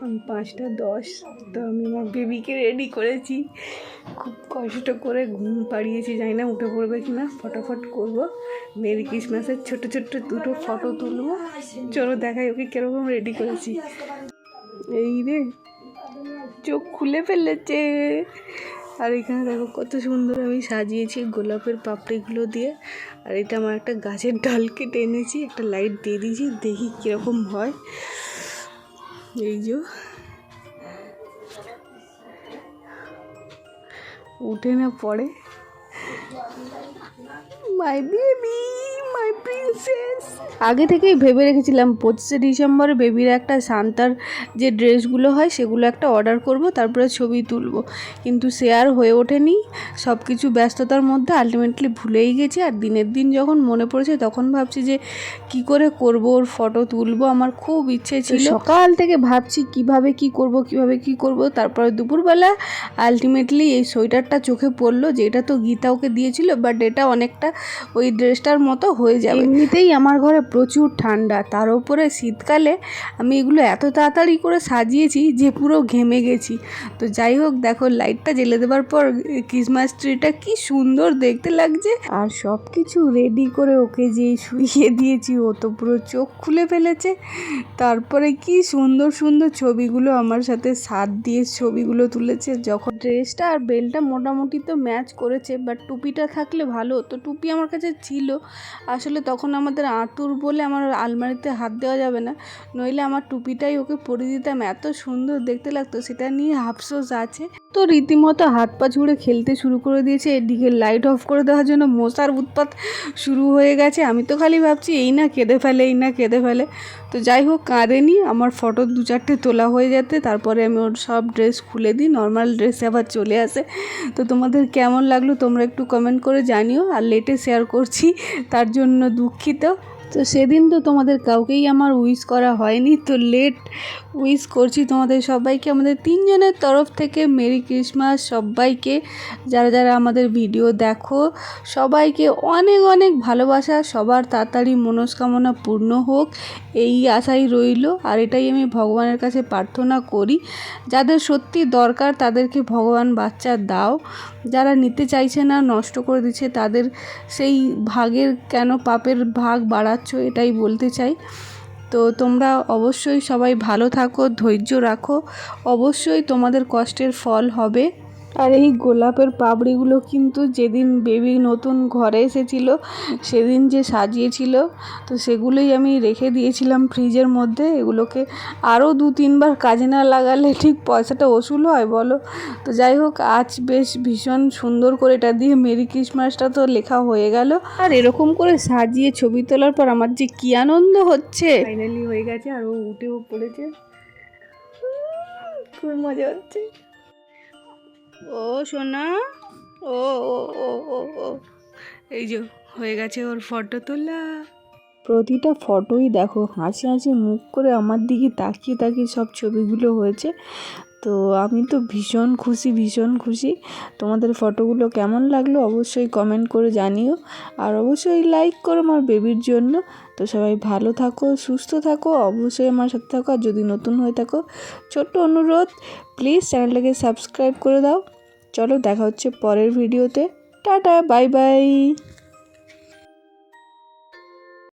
এখন পাঁচটা, দশ, তো আমি আমার বেবিকে রেডি করেছি। খুব কষ্ট করে ঘুম পাড়িয়েছি, জানি না উঠে পড়বে কি না ফটাফট করব। মেরি ক্রিসমাসের ছোট ছোট্ট দুটো ফটো তুলবো। চলো দেখাই ওকে কীরকম রেডি করেছি। এই রে, চোখ খুলে ফেলেছে। আর এখানে দেখো কত সুন্দর আমি সাজিয়েছি গোলাপের পাপড়িগুলো দিয়ে। আর এটা আমার একটা গাছের ডাল কেটে এনেছি একটা লাইট দিয়ে দিয়েছি, দেখি কীরকম হয়। এই যে। উঠে না পড়ে। মাই বেবি মাই প্রিন্সেস আগে থেকেই ভেবে রেখেছিলাম পঁচিশে ডিসেম্বরে বেবির একটা সান্তার যে ড্রেসগুলো হয় সেগুলো একটা অর্ডার করব তারপরে ছবি তুলব। কিন্তু সে আর হয়ে ওঠেনি। সব কিছু ব্যস্ততার মধ্যে আলটিমেটলি ভুলেই গেছি। আর দিনের দিন যখন মনে পড়েছে তখন ভাবছি যে কি করে করব ওর ফটো তুলবো আমার খুব ইচ্ছে ছিল। সকাল থেকে ভাবছি কীভাবে কি করব কীভাবে কি করব তারপরে দুপুরবেলা আলটিমেটলি এই সোয়েটারটা চোখে পড়ল যে এটা তো গীতা ওকে দিয়েছিল বাট এটা অনেকটা ওই ড্রেসটার মতো হয়ে যাবে। এমনিতেই আমার ঘরে প্রচুর ঠান্ডা, তার উপরে শীতকালে আমি এগুলো এত তাড়াতাড়ি করে সাজিয়েছি যে পুরো ঘেমে গেছি। তো যাই হোক, দেখো লাইটটা জ্বেলে দেওয়ার পর ক্রিসমাস ট্রিটা কি সুন্দর দেখতে লাগছে। আর সব কিছু রেডি করে ওকে যে শুইয়ে দিয়েছি, ও তো পুরো চোখ খুলে ফেলেছে। তারপরে কি সুন্দর সুন্দর ছবিগুলো আমার সাথে সাথ দিয়ে ছবিগুলো তুলেছে। যখন ড্রেসটা আর বেলটা মোটামুটি তো ম্যাচ করেছে বাট টুপিটা থাকলে ভালো তো টুপি আমার কাছে ছিল আসলে তখন আমাদের আঁতুর বলে আমার আলমারিতে হাত দেওয়া যাবে না। নইলে আমার টুপিটাই ওকে পরিয়ে দিতাম। এত সুন্দর দেখতে লাগতো, সেটা নিয়ে আফসোস আছে। তো রীতিমতো হাত পা ছুঁড়ে খেলতে শুরু করে দিয়েছে। এদিকে লাইট অফ করে দেওয়ার জন্য মশার উৎপাত শুরু হয়ে গেছে। আমি তো খালি ভাবছি, এই না কেঁদে ফেলে, এই না কেঁদে ফেলে। তো যাই হোক, কাঁদেনি। আমার ফটো দু চারটে তোলা হয়ে যেতে। তারপরে আমি ওর সব ড্রেস খুলে দিই। নর্মাল ড্রেসে আবার চলে আসে। তো তোমাদের কেমন লাগল তোমরা একটু কমেন্ট করে জানিও। আর লেটে শেয়ার করছি, তার জন্য দুঃখিত। তো সেদিন তো তোমাদের কাউকেই আমার উইশ করা হয়নি, তো লেট উইশ করছি তোমাদের সবাইকে। আমাদের তিনজনের তরফ থেকে মেরি ক্রিসমাস সবাইকে। যারা যারা আমাদের ভিডিও দেখো, সবাইকে অনেক অনেক ভালোবাসা। সবার তাড়াতাড়ি মনস্কামনা পূর্ণ হোক, এই আশাই রইল। আর এটাই আমি ভগবানের কাছে প্রার্থনা করি, যাদের সত্যি দরকার তাদেরকে ভগবান বাচ্চা দাও। যারা নিতে চাইছে না, নষ্ট করে দিচ্ছে, তাদের সেই ভাগের কেন পাপের ভাগ বাড়াচ্ছ এটাই বলতে চাই। তো তোমরা অবশ্যই সবাই ভালো থাকো, ধৈর্য রাখো। অবশ্যই তোমাদের কষ্টের ফল হবে। আর এই গোলাপের পাপড়িগুলো কিন্তু যেদিন বেবি নতুন ঘরে এসেছিল, সেদিন যে সাজিয়েছিল, তো সেগুলোই আমি রেখে দিয়েছিলাম ফ্রিজের মধ্যে। এগুলোকে আরও দু তিনবার কাজে না লাগালে ঠিক পয়সাটা ওসুল হয়, বলো? তো যাই হোক, আজ বেশ ভীষণ সুন্দর করে এটা দিয়ে মেরি ক্রিসমাসটা তো লেখা হয়ে গেল। আর এরকম করে সাজিয়ে ছবি তোলার পর আমার যে কী আনন্দ হচ্ছে! ফাইনালি হয়ে গেছে আর ও উঠেও পড়েছে খুব মজা হচ্ছে। ও, সোনা। ও ও ও ও ও। এই যে, হয়ে গেছে ওর ফটো তোলা। প্রতিটা ফটোই দেখো, হাসি হাসি মুখ করে আমার দিকে তাকিয়ে তাকিয়ে সব ছবিগুলো হয়েছে। তো আমি তো ভীষণ খুশি ভীষণ খুশি। তোমাদের ফটোগুলো কেমন লাগল অবশ্যই কমেন্ট করে জানিও। আর অবশ্যই লাইক করো আমার বেবির জন্য। তো সবাই ভালো থাকো, সুস্থ থাকো, অবশ্যই আমার সাথে থাকো। আর যদি নতুন হয়ে থাকো, ছোট্ট অনুরোধ প্লিজ চ্যানেলটাকে সাবস্ক্রাইব করে দাও। চলো দেখা হচ্ছে পরের ভিডিওতে টাটা বাই বাই